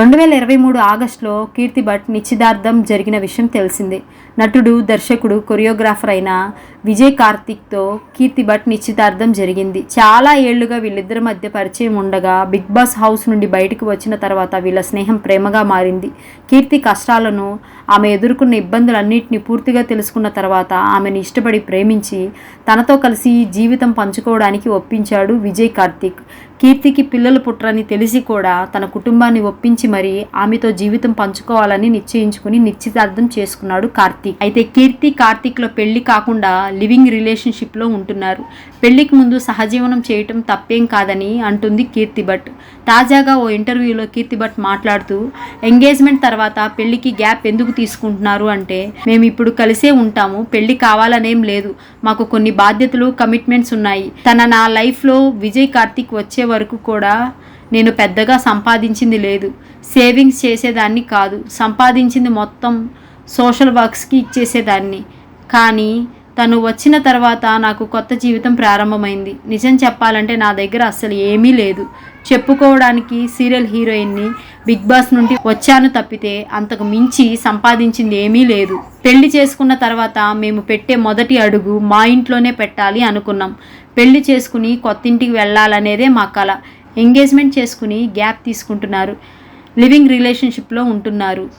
రెండు వేల ఇరవై మూడు ఆగస్టులో కీర్తి భట్ నిశ్చితార్థం జరిగిన విషయం తెలిసిందే. నటుడు దర్శకుడు కొరియోగ్రాఫర్ అయిన విజయ్ కార్తిక్తో కీర్తి భట్ నిశ్చితార్థం జరిగింది. చాలా ఏళ్ళుగా వీళ్ళిద్దరి మధ్య పరిచయం ఉండగా బిగ్ బాస్ హౌస్ నుండి బయటకు వచ్చిన తర్వాత వీళ్ళ స్నేహం ప్రేమగా మారింది. కీర్తి కష్టాలను ఆమె ఎదుర్కొన్న ఇబ్బందులన్నింటినీ పూర్తిగా తెలుసుకున్న తర్వాత ఆమెను ఇష్టపడి ప్రేమించి తనతో కలిసి జీవితం పంచుకోవడానికి ఒప్పించాడు విజయ్ కార్తిక్. కీర్తికి పిల్లలు పుట్టరని తెలిసి కూడా తన కుటుంబాన్ని ఒప్పించి మరీ ఆమెతో జీవితం పంచుకోవాలని నిశ్చయించుకుని నిశ్చితార్థం చేసుకున్నాడు కార్తీక్. అయితే కీర్తి కార్తీక్లో పెళ్ళి కాకుండా లివింగ్ రిలేషన్షిప్లో ఉంటున్నారు. పెళ్ళికి ముందు సహజీవనం చేయటం తప్పేం కాదని అంటుంది కీర్తి భట్. తాజాగా ఓ ఇంటర్వ్యూలో కీర్తి భట్ మాట్లాడుతూ ఎంగేజ్మెంట్ తర్వాత పెళ్ళికి గ్యాప్ ఎందుకు తీసుకుంటున్నారు అంటే మేము ఇప్పుడు కలిసే ఉంటాము పెళ్ళి కావాలనేం లేదు. మాకు కొన్ని బాధ్యతలు కమిట్మెంట్స్ ఉన్నాయి. తన నా లైఫ్లో విజయ్ కార్తిక్ వచ్చే వరకు కూడా నేను పెద్దగా సంపాదించింది లేదు. సేవింగ్స్ చేసేదాన్ని కాదు. సంపాదించింది మొత్తం సోషల్ వర్క్స్కి ఇచ్చేసేదాన్ని. కానీ తను వచ్చిన తర్వాత నాకు కొత్త జీవితం ప్రారంభమైంది. నిజం చెప్పాలంటే నా దగ్గర అస్సలు ఏమీ లేదు. చెప్పుకోవడానికి సీరియల్ హీరోయిన్ని బిగ్ బాస్ నుండి వచ్చాను తప్పితే అంతకు మించి సంపాదించింది ఏమీ లేదు. పెళ్ళి చేసుకున్న తర్వాత మేము పెట్టే మొదటి అడుగు మా ఇంట్లోనే పెట్టాలి అనుకున్నాం. పెళ్ళి చేసుకుని కొత్త ఇంటికి వెళ్ళాలనేదే మా కళ ఎంగేజ్మెంట్ చేసుకుని గ్యాప్ తీసుకుంటున్నారు. లివింగ్ రిలేషన్షిప్లో ఉంటున్నారు.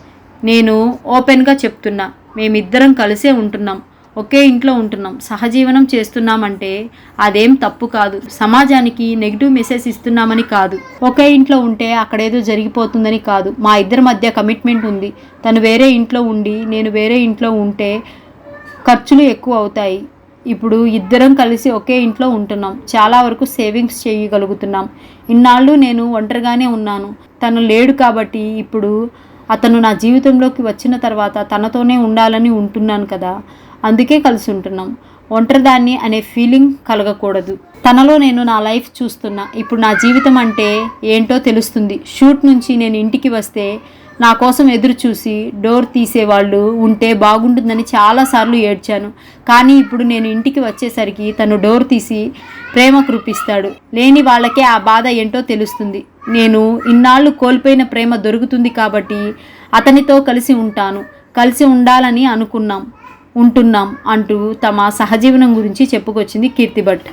నేను ఓపెన్గా చెప్తున్నా. మేమిద్దరం కలిసే ఉంటున్నాం. ఒకే ఇంట్లో ఉంటున్నాం. సహజీవనం చేస్తున్నామంటే అదేం తప్పు కాదు. సమాజానికి నెగిటివ్ మెసేజ్ ఇస్తున్నామని కాదు. ఒకే ఇంట్లో ఉంటే అక్కడేదో జరిగిపోతుందని కాదు. మా ఇద్దరి మధ్య కమిట్మెంట్ ఉంది. తను వేరే ఇంట్లో ఉండి నేను వేరే ఇంట్లో ఉంటే ఖర్చులు ఎక్కువ అవుతాయి. ఇప్పుడు ఇద్దరం కలిసి ఒకే ఇంట్లో ఉంటున్నాం. చాలా వరకు సేవింగ్స్ చేయగలుగుతున్నాం. ఇన్నాళ్ళు నేను ఒంటరిగానే ఉన్నాను. తను లేడు కాబట్టి ఇప్పుడు అతను నా జీవితంలోకి వచ్చిన తర్వాత తనతోనే ఉండాలని ఉంటున్నాను కదా. అందుకే కలిసి ఉంటున్నాం. ఒంటరిదాన్ని అనే ఫీలింగ్ కలగకూడదు. తనలో నేను నా లైఫ్ చూస్తున్నా. ఇప్పుడు నా జీవితం అంటే ఏంటో తెలుస్తుంది. షూట్ నుంచి నేను ఇంటికి వస్తే నా కోసం ఎదురు చూసి డోర్ తీసేవాళ్ళు ఉంటే బాగుంటుందని చాలాసార్లు ఏడ్చాను. కానీ ఇప్పుడు నేను ఇంటికి వచ్చేసరికి తను డోర్ తీసి ప్రేమ కురిపిస్తాడు. లేని వాళ్ళకే ఆ బాధ ఏంటో తెలుస్తుంది. నేను ఇన్నాళ్ళు కోల్పోయిన ప్రేమ దొరుకుతుంది కాబట్టి అతనితో కలిసి ఉంటాను. కలిసి ఉండాలని అనుకున్నాం. ఉంటున్నాం అంటూ తమ సహజీవనం గురించి చెప్పుకొచ్చింది కీర్తిభట్